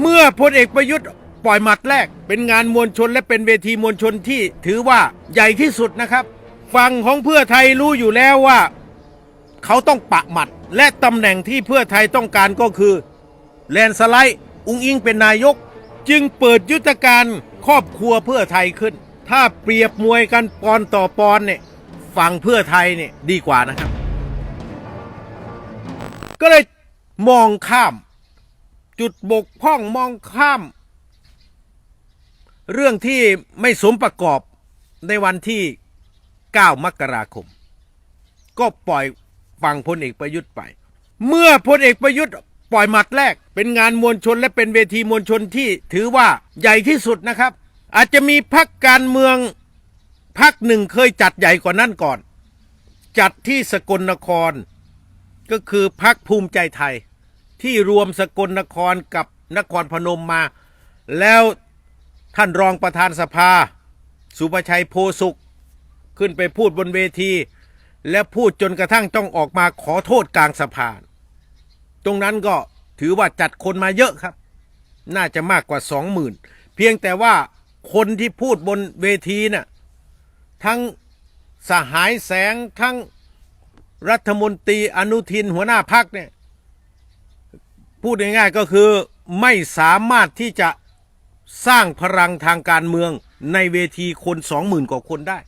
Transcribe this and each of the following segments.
เมื่อพลเอกประยุทธ์ปล่อยหมัดแรก เป็นงานมวลชนและเป็นเวทีมวลชนที่ถือว่าใหญ่ที่สุดนะครับฝั่งของเพื่อไทยรู้อยู่แล้วว่า เขาต้องปะหมัด และตำแหน่งที่เพื่อไทยต้องการก็คือแลนสไลด์อุงอิงเป็นนายก จึงเปิดยุทธการครอบครัวเพื่อไทยขึ้น ถ้าเปรียบมวยกันปอนต่อปอนเนี่ยฝั่งเพื่อไทยเนี่ยดีกว่านะครับ ก็เลยมองข้าม จุดบกพร่องมองข้าม เรื่องที่ไม่สมประกอบในวันที่ 9 มกราคม ก็ปล่อยฝังพลเอกประยุทธ์ไป เมื่อพลเอกประยุทธ์ปล่อยหมัดแรก เป็นงานมวลชนและเป็นเวทีมวลชนที่ถือว่าใหญ่ที่สุดนะครับ อาจจะมีพักการเมืองพักหนึ่งเคยจัดใหญ่กว่านั้นก่อน จัดที่สกลนคร ก็คือพักภูมิใจไทย ที่รวมสกลนครกับนครพนมมา แล้วท่านรองประธานสภา สุประชัยโพสุข ขึ้นไปพูดบนเวที และพูดจนกระทั่งต้องออกมาขอโทษกลางสะพาตรงนั้นก็ถือว่าจัดคนมาเยอะครับ น่าจะมากกว่าสองหมื่นเพียงแต่ว่าคนที่พูดบนเวทีน่ะทั้งสหายแสงทั้งรัฐมนตรีอนุทินหัวหน้าพักเนี่ย พูดง่ายๆก็คือไม่สามารถที่จะสร้างพลังทางการเมืองในเวทีคนสองหมื่นกว่าคนได้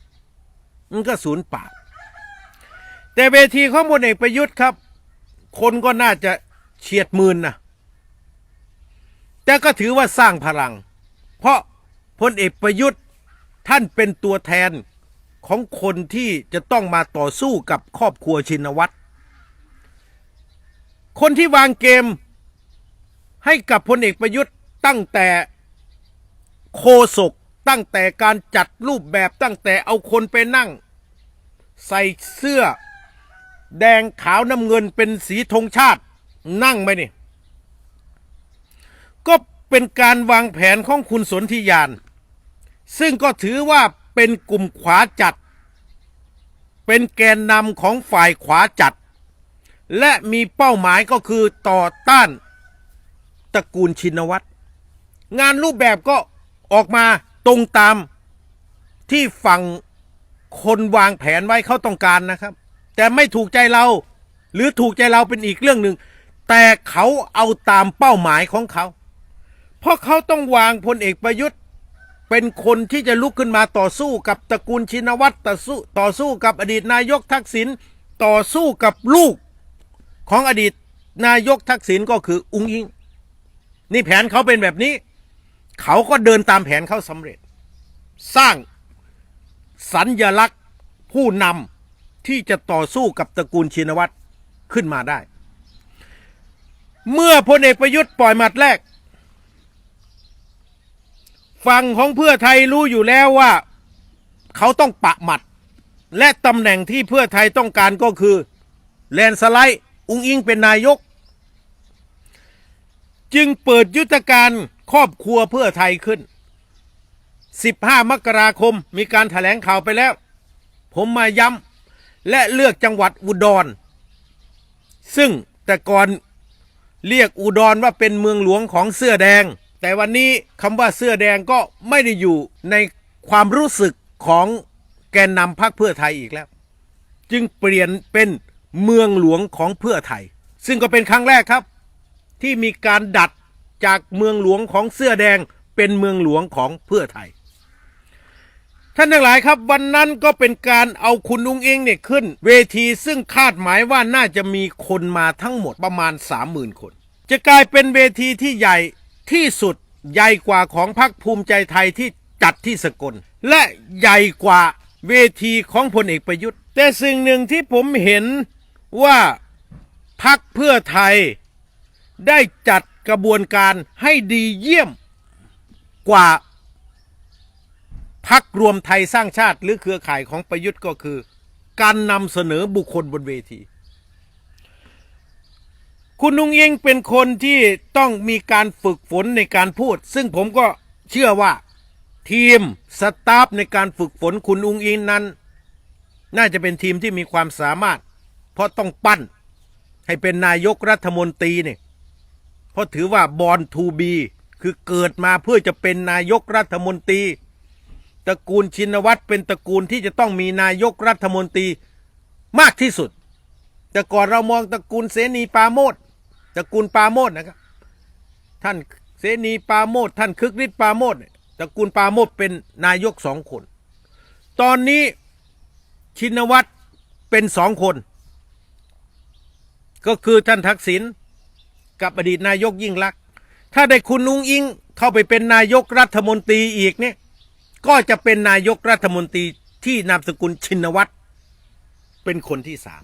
มันก็ศูนย์เปล่าแต่เวทีของพลเอกประยุทธ์ครับ คนก็น่าจะเฉียดหมื่นนะแต่ก็ถือว่าสร้างพลัง เพราะพลเอกประยุทธ์ท่านเป็นตัวแทนของคนที่จะต้องมาต่อสู้กับครอบครัวชินวัตรคนที่วางเกม ให้กับพลเอกประยุทธ์ตั้งแต่โคศกตั้งแต่การจัดรูปแบบตั้งแต่เอาคนไปนั่ง ใส่เสื้อ แดงขาวน้ำเงินเป็นสีธงชาติ นั่งไปนี่ ก็เป็นการวางแผนของคุณสนธิยาน ซึ่งก็ถือว่าเป็นกลุ่มขวาจัด เป็นแกนนำของฝ่ายขวาจัด และมีเป้าหมายก็คือต่อต้าน ตระกูลชินวัตร งานรูปแบบก็ออกมาตรงตามที่ฝั่งคนวางแผนไว้เขาต้องการนะครับ แต่ไม่ถูกใจเรา หรือถูกใจเราเป็นอีกเรื่องหนึ่งแต่เขาเอาตามเป้าหมายของเขา เพราะเขาต้องวางพลเอกประยุทธ์ เป็นคนที่จะลุกขึ้นมาต่อสู้กับตระกูลชินวัตรต่อสู้ต่อสู้กับอดีตนายกทักษิณต่อสู้กับลูกของอดีตนายกทักษิณก็คืออุ้งอิง นี่แผนเขาเป็นแบบนี้ เขาก็เดินตามแผนเขาสำเร็จ สร้างสัญญลักษณ์ผู้นำที่จะต่อสู้กับตระกูลชินวัตรขึ้นมาได้ เมื่อพลเอกประยุทธ์ปล่อยหมัดแรก ฝั่งของเพื่อไทยรู้อยู่แล้วว่า เขาต้องปะหมัด และตำแหน่งที่เพื่อไทยต้องการก็คือแลนสไลด์ อุงอิงเป็นนายก จึงเปิดยุทธการครอบครัวเพื่อไทยขึ้น 15 มกราคมมีการถแถลงข่าวไปแล้ว ผมมาย้ำและเลือกจังหวัดอุดร ซึ่งแต่ก่อนเรียกอุดรว่าเป็นเมืองหลวงของเสื้อแดง แต่วันนี้คำว่าเสื้อแดงก็ไม่ได้อยู่ในความรู้สึกของแกนนำพรรคเพื่อไทยอีกแล้ว จึงเปลี่ยนเป็นเมืองหลวงของเพื่อไทย ซึ่งก็เป็นครั้งแรกครับ ที่มีการดัดจากเมืองหลวงของเสื้อแดงเป็นเมืองหลวงของเพื่อไทย ท่านทั้งหลายครับวันนั้นก็เป็นการเอาคุณนุงเองเนี่ยขึ้น เวทีซึ่งคาดหมายว่าน่าจะมีคนมาทั้งหมดประมาณ 30,000 คน จะกลายเป็นเวทีที่ใหญ่ที่สุดใหญ่กว่าของพรรคภูมิใจไทยที่จัดที่สกล และใหญ่กว่าเวทีของพลเอกประยุทธ์ แต่สิ่งหนึ่งที่ผมเห็นว่าพรรคเพื่อไทย ได้จัดกระบวนการให้ดีเยี่ยมกว่าพักรวมไทยสร้างชาติหรือเครือข่ายของประยุทธ์ก็คือ การนำเสนอบุคคลบนเวที คุณนุงเองเป็นคนที่ต้องมีการฝึกฝนในการพูด ซึ่งผมก็เชื่อว่าทีมสตาฟในการฝึกฝนคุณอุงอิงนั้น น่าจะเป็นทีมที่มีความสามารถ เพราะต้องปั้นให้เป็นนายกรัฐมนตรีเนี่ย เพราะถือว่าบอลทูบีคือเกิดมาเพื่อจะเป็นนายกรัฐมนตรีตระกูลชินวัตรเป็นตระกูลที่จะต้องมีนายกรัฐมนตรีมากที่สุด แต่ก่อนเรามองตระกูลเสนีปาโมดตระกูลปาโมดนะครับ ท่านเสนีปาโมดท่านคึกฤทธิ์ปาโมดตระกูลปาโมดเป็นนายกสองคน ตอนนี้ชินวัตรเป็นสองคน ก็คือท่านทักษิณ กับอดีตนายกยิ่งลักษณ์ถ้าได้คุณนุงอิงเข้าไปเป็นนายกรัฐมนตรีอีกเนี่ยก็จะเป็นนายกรัฐมนตรีที่นามสกุลชินวัตรเป็นคนที่สาม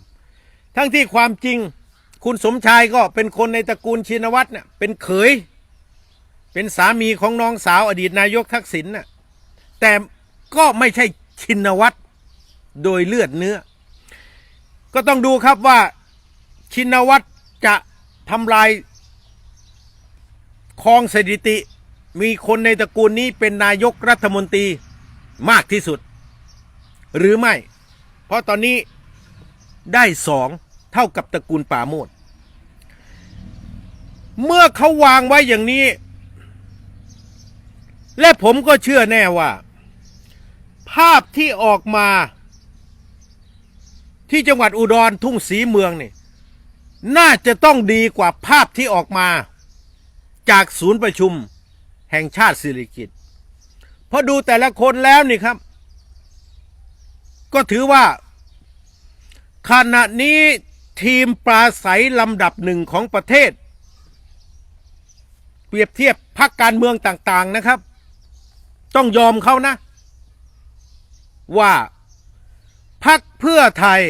ทั้งที่ความจริงคุณสมชายก็เป็นคนในตระกูลชินวัตรเนี่ยเป็นเขย เป็นสามีของน้องสาวอดีตนายกทักษิณน่ะแต่ก็ไม่ใช่ชินวัตรโดยเลือดเนื้อ ก็ต้องดูครับว่าชินวัตร ทำลายครองสถิติ มีคนในตระกูลนี้เป็นนายกรัฐมนตรีมากที่สุด หรือไม่ เพราะตอนนี้ได้สองเท่ากับตระกูลป่าโมดเมื่อเขาวางไว้อย่างนี้ และผมก็เชื่อแน่ว่า ภาพที่ออกมา ที่จังหวัดอุดรทุ่งสีเมืองนี่ น่าจะต้องดีกว่าภาพที่ออกมา จากศูนย์ประชุมแห่งชาติสิริกิตเพราะดูแต่ละคนแล้วนี่ครับ ก็ถือว่า ขณะนี้ทีมปราศัยลำดับหนึ่งของประเทศ เปรียบเทียบพรรคการเมืองต่าง ๆนะครับ ต้องยอมเขานะ ว่าพักเพื่อไทย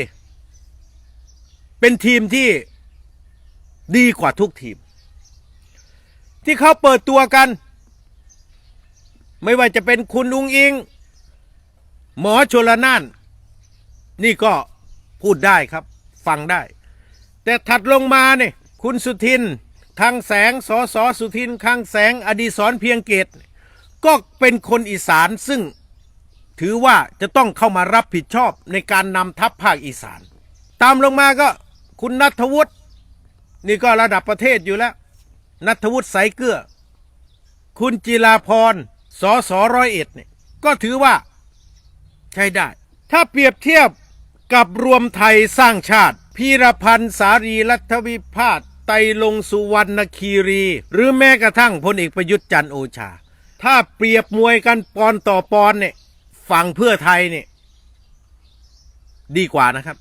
เป็นทีมที่ ดีกว่าทุกทีม ที่เขาเปิดตัวกัน ไม่ว่าจะเป็นคุณลุงอิง หมอชลนาน นี่ก็พูดได้ครับ ฟังได้ แต่ถัดลงมาเนี่ยคุณสุทินคังแสงสอสอสุทินคังแสงอดีศรเพียงเกต ก็เป็นคนอีสานซึ่งถือว่าจะต้องเข้ามารับผิดชอบในการนำทัพภาคอีสาน ตามลงมาก็คุณนัทวุฒิ นี่ก็ระดับประเทศอยู่แล้ว นัทวุฒิสายเกลือ คุณจิราพรสอสอร้อยเอ็ดเนี่ยก็ถือว่า ใช้ได้ ถ้าเปรียบเทียบกับรวมไทยสร้างชาติ พีรพันธ์สารีรัฐวิพาทไตรลงสุวรรณคีรี หรือแม้กระทั่งพลเอกประยุทธ์จันโอชา ถ้าเปรียบมวยกันปอนต่อปอนเนี่ยฝั่งเพื่อไทยเนี่ยดีกว่านะครับ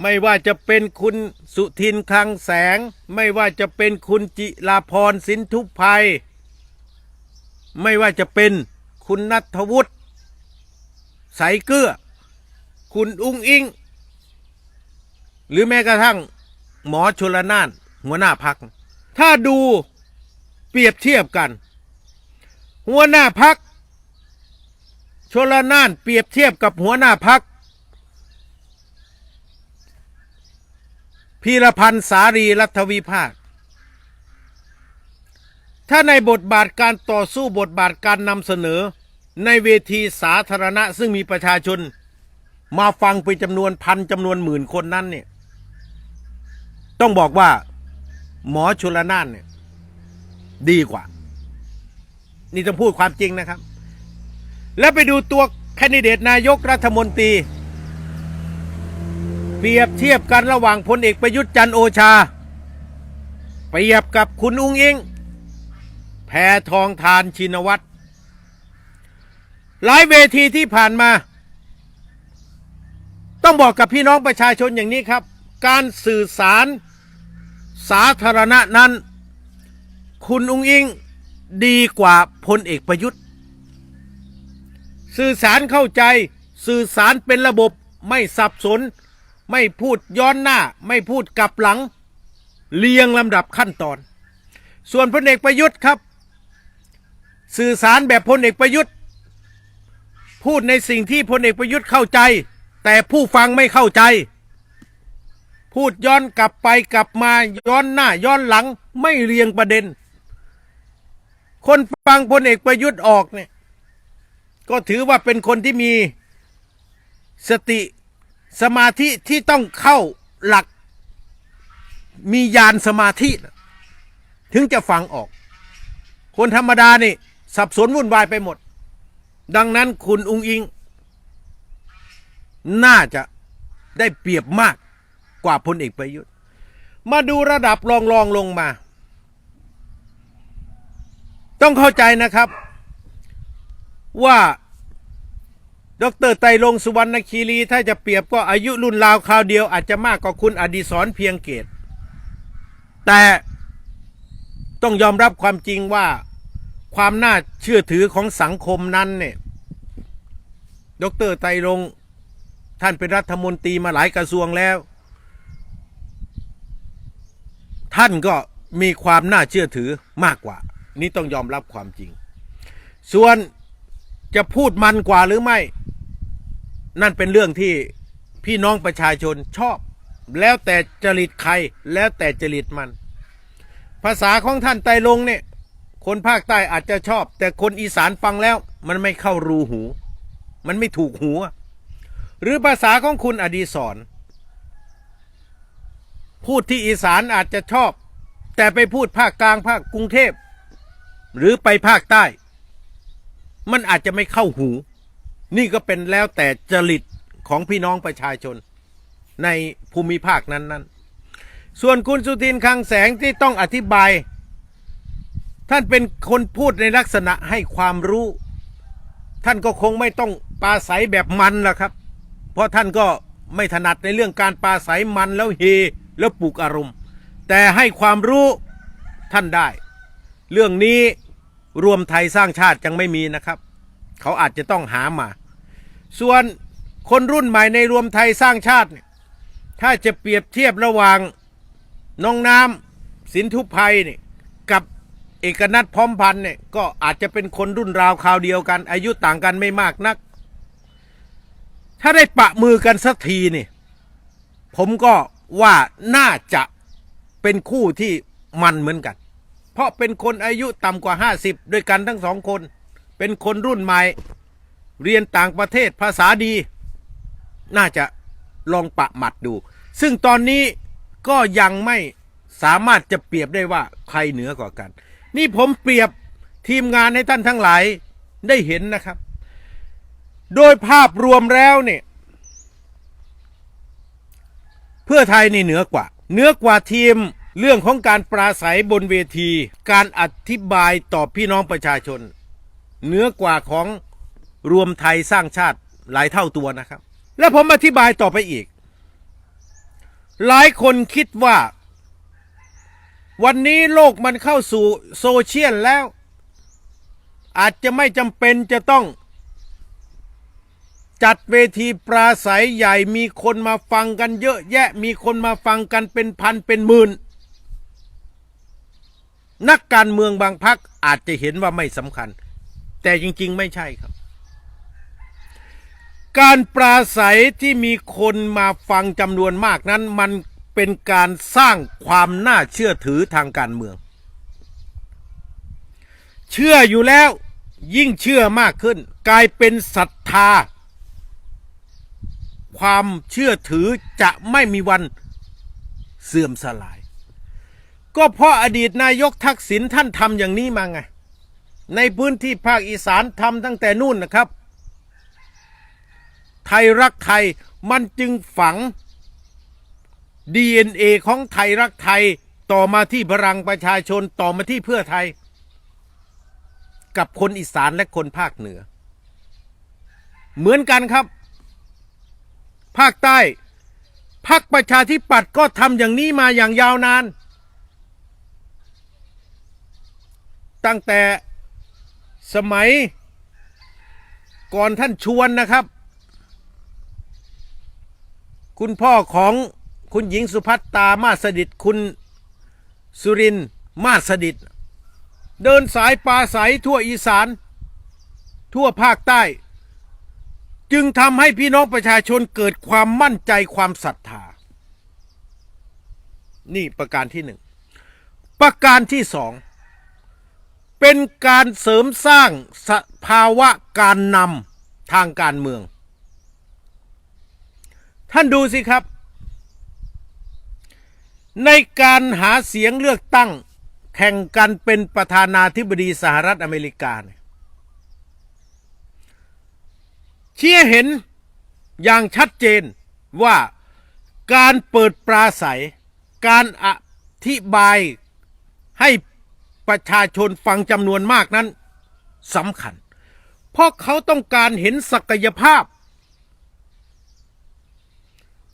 ไม่ว่าจะเป็นคุณสุทินคลังแสง ไม่ว่าจะเป็นคุณจิราพรสินทุพภัย ไม่ว่าจะเป็นคุณนัทวุฒิใสเกลือคุณอุ้งอิง หรือแม้กระทั่งหมอชลนานหัวหน้าพัก ถ้าดูเปรียบเทียบกัน หัวหน้าพักชลนานเปรียบเทียบกับหัวหน้าพัก พีรพันธ์สารีรัฐวิภาค ถ้าในบทบาทการต่อสู้บทบาทการนำเสนอ ในเวทีสาธารณะซึ่งมีประชาชน มาฟังเป็นจำนวนพันจำนวนหมื่นคนนั้นเนี่ย ต้องบอกว่า หมอชุลนานเนี่ย ดีกว่า นี่ต้องพูดความจริงนะครับ แล้วไปดูตัวแคนดิเดตนายกรัฐมนตรี เปรียบเทียบกันระหว่างพลเอกประยุทธ์จันโอชา เปรียบกับคุณอุ้งอิง แพทองทานชินวัตรหลายเวทีที่ผ่านมา ต้องบอกกับพี่น้องประชาชนอย่างนี้ครับ การสื่อสารสาธารณะนั้น คุณอุ้งอิงดีกว่าพลเอกประยุทธ์ สื่อสารเข้าใจสื่อสารเป็นระบบไม่สับสน ไม่พูดย้อนหน้า ไม่พูดกลับหลัง เรียงลำดับขั้นตอน ส่วนพลเอกประยุทธ์ครับ สื่อสารแบบพลเอกประยุทธ์ พูดในสิ่งที่พลเอกประยุทธ์เข้าใจ แต่ผู้ฟังไม่เข้าใจ พูดย้อนกลับไปกลับมาย้อนหน้าย้อนหลังไม่เรียงประเด็น คนฟังพลเอกประยุทธ์ออกเนี่ยก็ถือว่าเป็นคนที่มีสติ สมาธิที่ต้องเข้าหลัก มียานสมาธิ ถึงจะฟังออก คนธรรมดานี่ สับสนวุ่นวายไปหมด ดังนั้นคุณอุงอิง น่าจะได้เปรียบมากกว่าพลเอกประยุทธ์ มาดูระดับรองรองลงมา ต้องเข้าใจนะครับว่า ดรไตรรงสุวรรณคีรีถ้าจะเปรียบก็อายุรุ่นราวคราวเดียวอาจจะมากกว่าคุณอดีศรเพียงเกต แต่ต้องยอมรับความจริงว่าความน่าเชื่อถือของสังคมนั้นเนี่ยดรไตรรงท่านเป็นรัฐมนตรีมาหลายกระทรวงแล้ว ท่านก็มีความน่าเชื่อถือมากกว่า นี่ต้องยอมรับความจริง ส่วน จะพูดมันกว่าหรือไม่ นั่นเป็นเรื่องที่พี่น้องประชาชนชอบ แล้วแต่จริตใครแล้วแต่จริตมัน ภาษาของท่านไตลงเนี่ย คนภาคใต้อาจจะชอบ แต่คนอีสานฟังแล้วมันไม่เข้ารูหู มันไม่ถูกหูอะหรือภาษาของคุณอดีศรพูดที่อีสานอาจจะชอบ แต่ไปพูดภาคกลางภาคกรุงเทพ หรือไปภาคใต้ มันอาจจะไม่เข้าหู นี่ก็เป็นแล้วแต่จริตของพี่น้องประชาชน ในภูมิภาคนั้นๆ ส่วนคุณสุทินคังแสงที่ต้องอธิบาย ท่านเป็นคนพูดในลักษณะให้ความรู้ ท่านก็คงไม่ต้องปาศัยแบบมันล่ะครับ เพราะท่านก็ไม่ถนัดในเรื่องการปาศัยมันแล้วเฮแล้วปลุกอารมณ์ แต่ให้ความรู้ท่านได้ เรื่องนี้ รวมไทยสร้างชาติยังไม่มีนะครับ เขาอาจจะต้องหามา ส่วนคนรุ่นใหม่ในรวมไทยสร้างชาติ ถ้าจะเปรียบเทียบระหว่างน้องน้ำสินทุพไพเนี่ยกับเอกนัทพร้อมพันธ์เนี่ยก็อาจจะเป็นคนรุ่นราวคราวเดียวกัน อายุต่างกันไม่มากนัก ถ้าได้ปะมือกันสักทีนี่ผมก็ว่าน่าจะเป็นคู่ที่มันเหมือนกัน เพราะเป็นคนอายุต่ำกว่า 50 ด้วยกันทั้งสองคน เป็นคนรุ่นใหม่ เรียนต่างประเทศภาษาดี น่าจะลองปะหมัดดู ซึ่งตอนนี้ก็ยังไม่สามารถจะเปรียบได้ว่าใครเหนือกว่ากัน นี่ผมเปรียบทีมงานให้ท่านทั้งหลายได้เห็นนะครับ โดยภาพรวมแล้วเนี่ยเพื่อไทยนี่เหนือกว่าเหนือกว่าทีม เรื่องของการปราศัยบนเวที การอธิบายต่อพี่น้องประชาชนเหนือกว่าของรวมไทยสร้างชาติหลายเท่าตัวนะครับ และผมอธิบายต่อไปอีก หลายคนคิดว่า วันนี้โลกมันเข้าสู่โซเชียลแล้ว อาจจะไม่จำเป็นจะต้อง จัดเวทีปราศัยใหญ่มีคนมาฟังกันเยอะแยะ มีคนมาฟังกันเป็นพันเป็นหมื่น นักการเมืองบางพักอาจจะเห็นว่าไม่สำคัญ แต่จริงๆไม่ใช่ครับ การปราศัยที่มีคนมาฟังจำนวนมากนั้น มันเป็นการสร้างความน่าเชื่อถือทางการเมือง เชื่ออยู่แล้วยิ่งเชื่อมากขึ้น กลายเป็นศรัทธา ความเชื่อถือจะไม่มีวันเสื่อมสลาย ก็เพราะอดีตนายกทักษิณท่านทำอย่างนี้มาไง ในพื้นที่ภาคอีสานทำตั้งแต่นู่นนะครับ ไทยรักไทยมันจึงฝัง DNA ของไทยรักไทยต่อมาที่พลังประชาชนต่อมาที่เพื่อไทย กับคนอีสานและคนภาคเหนือ เหมือนกันครับ ภาคใต้พักประชาธิปัตย์ก็ทำอย่างนี้มาอย่างยาวนาน ตั้งแต่สมัยก่อนท่านชวนนะครับ คุณพ่อของคุณหญิงสุพัตตามาสดิตคุณสุรินมาสดิตเดินสายปลาใสทั่วอีสาน ทั่วภาคใต้ จึงทำให้พี่น้องประชาชนเกิดความมั่นใจความศรัทธา นี่ประการที่หนึ่ง ประการที่สอง เป็นการเสริมสร้างสภาวะการนำทางการเมือง ท่านดูสิครับ ในการหาเสียงเลือกตั้งแข่งกันเป็นประธานาธิบดีสหรัฐอเมริกาเนี่ยเชี่ยเห็นอย่างชัดเจนว่าการเปิดปราศัย การอธิบายให้ ประชาชนฟังจำนวนมากนั้นสำคัญ เพราะเขาต้องการเห็นศักยภาพ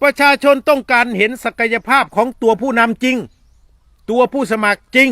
ประชาชนต้องการเห็นศักยภาพของตัวผู้นำจริง ตัวผู้สมัครจริง